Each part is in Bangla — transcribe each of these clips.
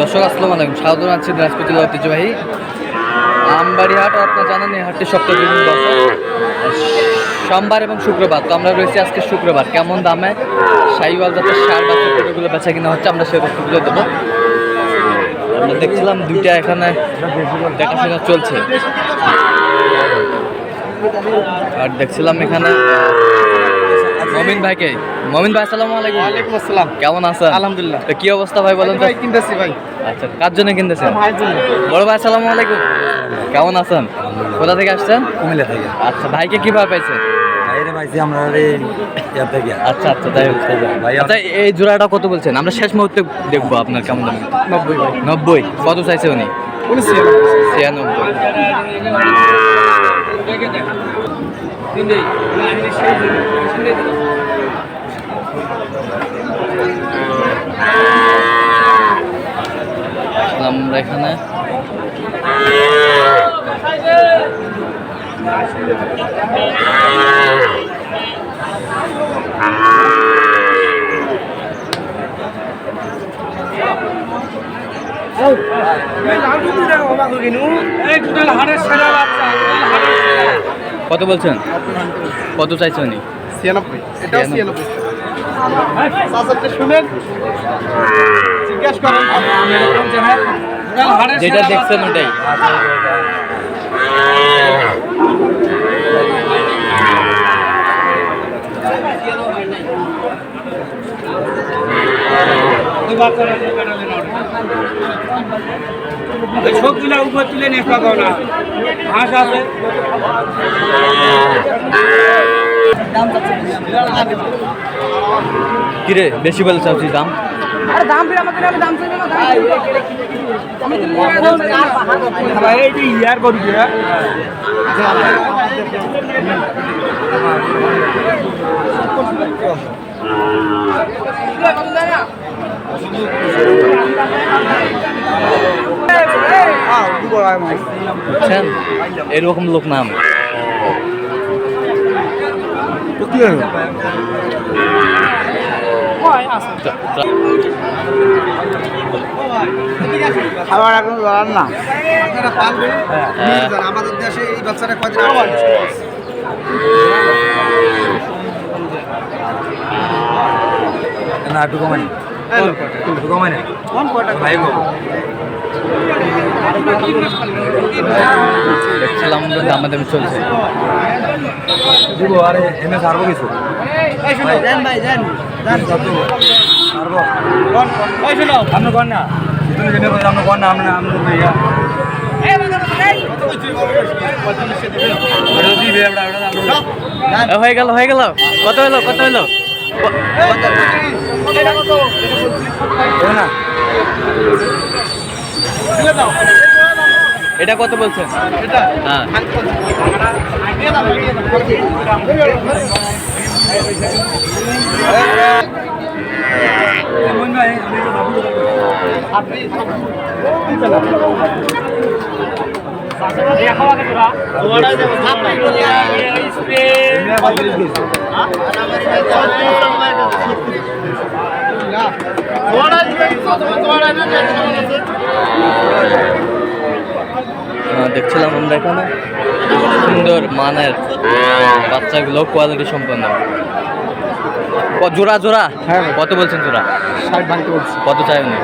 দর্শক, আসসালামু আলাইকুম। স্বাগত জানাচ্ছি দিনাজপুর ঐতিহ্যবাহী আমবাড়ি হাট আপনার জানেন এই হাটটি সপ্তাহে সোমবার এবং শুক্রবার, তো আমরা রয়েছি আজকে শুক্রবার। কেমন দামে সাইওয়াল জাতের সার বাচ্চা গরুগুলো বেচা কিনা হচ্ছে, আমরা সেই তথ্যগুলো দেবো। আমরা দেখছিলাম দুইটা এখানে দেখাশোনা চলছে। আর দেখছিলাম এখানে মমিন ভাইকে। মমিন ভাই আসসালামু আলাইকুম। ওয়ালাইকুম আসসালাম। কেমন আছেন? আলহামদুলিল্লাহ। কি অবস্থা ভাই বলেন ভাই কিনতেছি ভাই। আচ্ছা কার জন্য কিনতেছেন? ভাইয়ের জন্য। বড় ভাই আসসালামু আলাইকুম। কেমন আছেন? কোথা থেকে আসছেন? কুমিল্লা থেকে। আচ্ছা ভাইকে কীভাবে পাইছেন? আচ্ছা আচ্ছা হোক। ভাই আচ্ছা এই জোড়াটা কত বলছেন? আমরা শেষ মুহূর্তে দেখব আপনার কেমন দাম। নব্বই নব্বই। কত চাইছে উনি? ছিয়ানব্বই। আমরা এখানে কত বলছেন? কত চাইছেন উনি? ছিয়ানব্বই। এটাও ছিয়ানব্বই। শুনেন। জিজ্ঞাসা করেন। যেটা দেখছেন ওটাই। সবগুলা উপর তুলে নিয়ে পাবো না। হাঁস আছে। কিরে বেশি বলে চাচ্ছি দাম? ভাই এই যে ইয়ার করি বুঝছেন? এরকম লোক নাম খাবার এখন লড়ান না। আপনারা পালবেন? আমাদের দেশে এই বাচ্চাটা কদিন আগে না একটু কমানি হ্যালো একটু কমানি কোন কয়টা ভাই গো। দেখছিলাম আমরা চলছে। দিব আরে এমএ সারবো কিছু। এই শুনো দেন ভাই দেন। আপনি কর না। আপনি কর না আপনি আপনি ভাইয়া হয়ে গেল হয়ে গেল। কত হলো কত হলো? না। এটা কত বলছেন এটা। হ্যাঁ। দেখছিলাম আমরা এখানে। সুন্দর মানের বাচ্চাগুলো কোয়ালিটি সম্পন্ন। জোড়া জোড়া? হ্যাঁ। কত বলছেন জোড়া? ষাট ভাঙতে বলছি। কত চাই উনি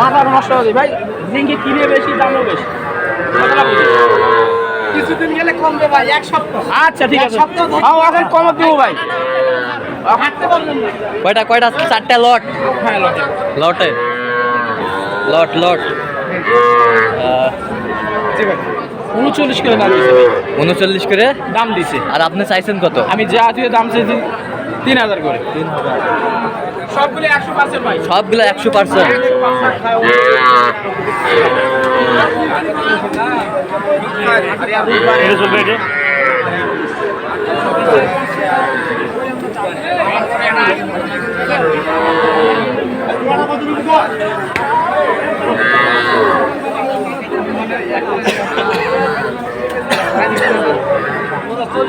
মাথা নষ্ট হবে ভাই জিঙ্কি কিনে বেশি দামও বেশি কিছুদিন গেলে কমবে ভাই এক সপ্তাহ আচ্ছা ঠিক আছে। সপ্তাহ এখন কমত দেবো ভাই। কয়টা কয়টা? চারটা লট। হ্যাঁ লটে। লটে? লট উনচল্লিশ করে দাম দিছে। উনচল্লিশ করে? দাম দিছে। আর আপনি চাইছেন কত? আমি যা আজকে দাম চেয়েছি তিন হাজার করে। পার্সেন্ট ভাই সবগুলো একশো পার্সেন্ট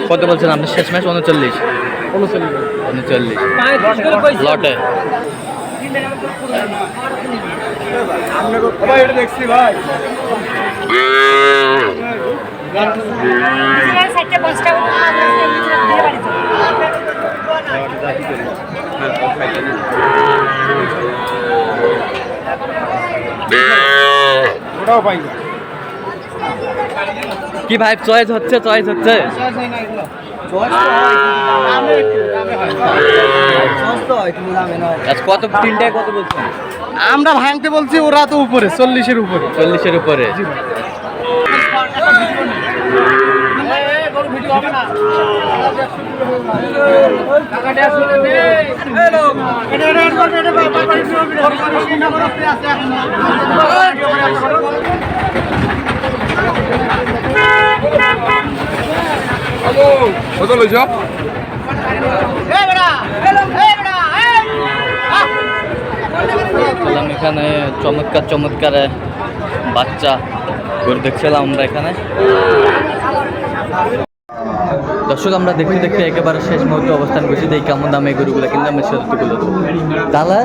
কত বলছেন আপনি? শেষ ম্যাচ উনচল্লিশ উনচল্লিশ লটে। ওটাও পাই না কি ভাই চয়েস হচ্ছে চয়েস হচ্ছে? আচ্ছা কত তিনটায় কত বলছেন? আমরা ভাঙতে বলছি ওরা তো উপরে চল্লিশের উপরে। চল্লিশের উপরে। কত লইছ এখানে চমৎকার চমৎকার বাচ্চা। গরু দেখছিলাম আমরা এখানে। দর্শক আমরা দেখতে দেখতে একেবারে শেষ মুহূর্তে অবস্থান করছি। দেখি কেমন দামে গরুগুলো কিন্তু আমি সত্যগুলো তাহলে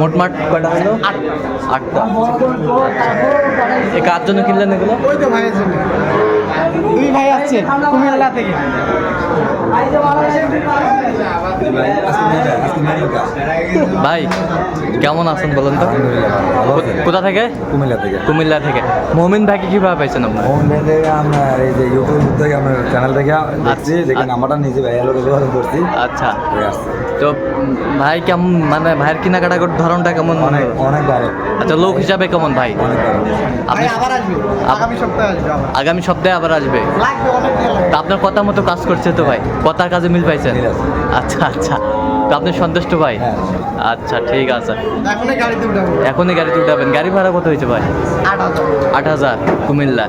মোটমাট কয়টা হলো? আটটা। এ কার জন্য কিনলেন এগুলো? তো দুই ভাই আসছে কুমিল্লা থেকে। ভাই কেমন আছেন বলেন তো? কোথা থেকে? কুমিল্লা থেকে। কুমিল্লা থেকে। মমিন ভাইকে কীভাবে পাইছেন আপনার? মোহন ভাই থেকে আমরা এই যে ইউটিউব থেকে আমরা চ্যানেল থেকে দেখছি যেখানে নাম্বারটা নিজে ভাই লোক যোগাযোগ করছি আচ্ছা। তো উম, ভাই কেমন মানে ভাইয়ের কেনাকাটা করতে ধরনটা কেমন? অনেক অনেক ভালো। আচ্ছা লোক হিসাবে কেমন ভাই? আপনি আবার আসবে। আগামী সপ্তাহে আসবে আবার। আগামী সপ্তাহে আবার আসবে। তা আপনার কথা মতো কাজ করছে তো ভাই? কথার কাজে মিল পাইছেন? আচ্ছা আচ্ছা। তো আপনি সন্তুষ্ট ভাই? হ্যাঁ। আচ্ছা ঠিক আছে। এখনই গাড়িতে উঠাবেন। গাড়ি ভাড়া কত হয়েছে ভাই? আট হাজার। কুমিল্লা।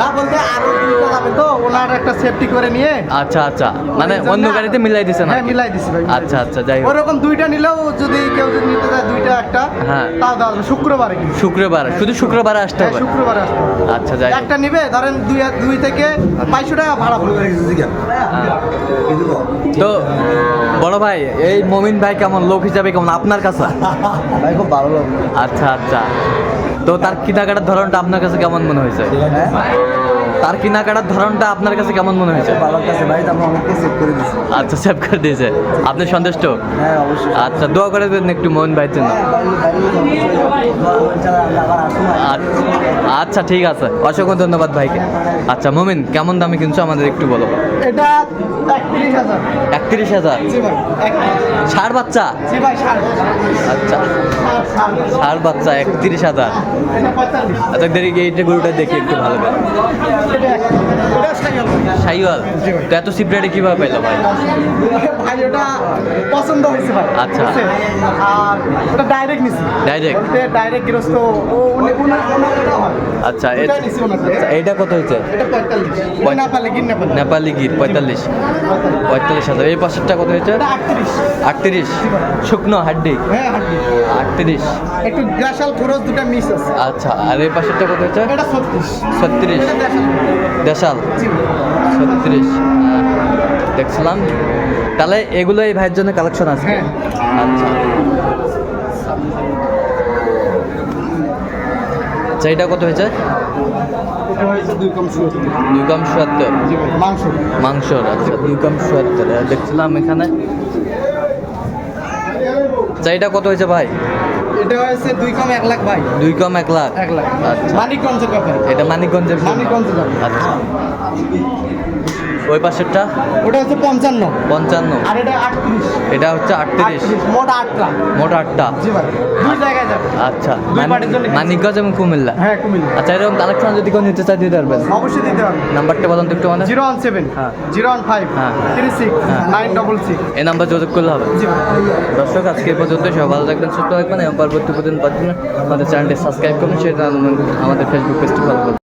না বলতে আরও দুইটা তো ওনার একটা সেফটি করে নিয়ে। আচ্ছা আচ্ছা। মানে অন্য গাড়িতে মিলাই দিছেন আর হ্যাঁ মিলাই দিছি ভাই আচ্ছা আচ্ছা যাই হোক। ওরকম দুইটা নিলেও যদি কেউ যদি নিতে চায় দুইটা একটা হ্যাঁ। তাও শুক্রবারে কিন্তু। শুক্রবার। শুধু শুক্রবার আসতে হ্যাঁ হবে? শুক্রবারে আসবে আচ্ছা যাই একটা নিবে ধরেন দুই দুই থেকে বাইশশো টাকা ভাড়া পড়বে। বড় ভাই এই মমিন ভাই কেমন? লোক হিসাবে কেমন? আপনার কাছে? ভাই খুব ভালো আচ্ছা আচ্ছা। তো তার কিনাকাটার ধরনটা আপনার কাছে কেমন মনে হয়েছে? তার কেনাকাটার ধরনটা আপনার কাছে কেমন মনে হয়েছে? ভালো কাছে ভাই আমরা অনেককে সেভ করে দিচ্ছি আচ্ছা সেভ করে দিয়েছে। আপনি সন্তুষ্ট? হ্যাঁ অবশ্যই। আচ্ছা দোয়া করে দেবেন একটু মোহন ভাইয়ের জন্য। আচ্ছা আচ্ছা ঠিক আছে। অসংখ্য ধন্যবাদ ভাইকে। আচ্ছা মমিন কেমন দামে কিনছো? আমাদের একটু বলো। এটা একত্রিশ হাজার। ষাট বাচ্চা? জি ভাই ষাট। আচ্ছা। ষাট, বাচ্চা একত্রিশ হাজার। আচ্ছা দেখি এইটা গরুটা দেখি একটু ভালো করে। সাইওয়াল তো এত সিপ্রেটে কীভাবে পেল ভাই? ভাই ওটা পছন্দ হয়েছে ভাই। আচ্ছা। আর ওটা ডাইরেক্ট নিছি। ডাইরেক্ট ডাইরেক্ট গৃহস্থ ও উনি উনার হয় আচ্ছা আচ্ছা, এইটা কত হয়েছে এটা নেপালে গির পঁয়তাল্লিশ। পঁয়তাল্লিশ। হাজার। এই পাশেরটা কত হয়েছে এটা আটত্রিশ। শুকনো হাড্ডি? হ্যাঁ আটত্রিশ। একটু গ্রাসাল খরচ দুটা মিস আছে। আচ্ছা আর এই পাশেরটা কত হয়েছে এটা ছত্রিশ। দেশাল ছত্রিশ। দেখছিলাম। তাহলে এগুলো এই ভাইয়ের জন্য কালেকশন আছে? হ্যাঁ। আচ্ছা। আচ্ছা এটা কত হয়েছে? দুই কম সুয়াত্তর মাংসর আচ্ছা দুই কম সুয়াত্তর দেখছিলাম এখানে। আচ্ছা এটা কত হয়েছে ভাই? এটা হয়েছে দুই কম এক লাখ ভাই। দুই কম এক লাখ। এক লাখ। আচ্ছা। মানিকগঞ্জের ব্যাপারে। এটা মানিকগঞ্জের মানিকগঞ্জের আচ্ছা। ওই পাশেরটা? ওটা হচ্ছে পঞ্চান্ন। পঞ্চান্ন। আর এটা আটত্রিশ। এটা হচ্ছে আটত্রিশ। মোট আটটা। মোট আটটা। আচ্ছা। মানিকগঞ্জ এবং কুমিল্লা? হ্যাঁ কুমিল্লা। আচ্ছা এরকম কালেকশন যদি কেউ নিতে চায় দিতে পারবেন। অবশ্যই দিতে পারবেন নাম্বারটা বলুন তো একটু মানে জিরো ওয়ান সেভেন হ্যাঁ। জিরো ওয়ান ফাইভ হ্যাঁ। থ্রি সিক্স হ্যাঁ। Nine double six. এই নাম্বার যোগাযোগ করলে হবে। দর্শক আজকে পর্যন্ত সব ভালো থাকবেন সুস্থ থাকবেন এবং পরবর্তী আমাদের চ্যানেলটি সাবস্ক্রাইব করুন সেটা আমাদের ফেসবুক পেজটি ফলো করুন।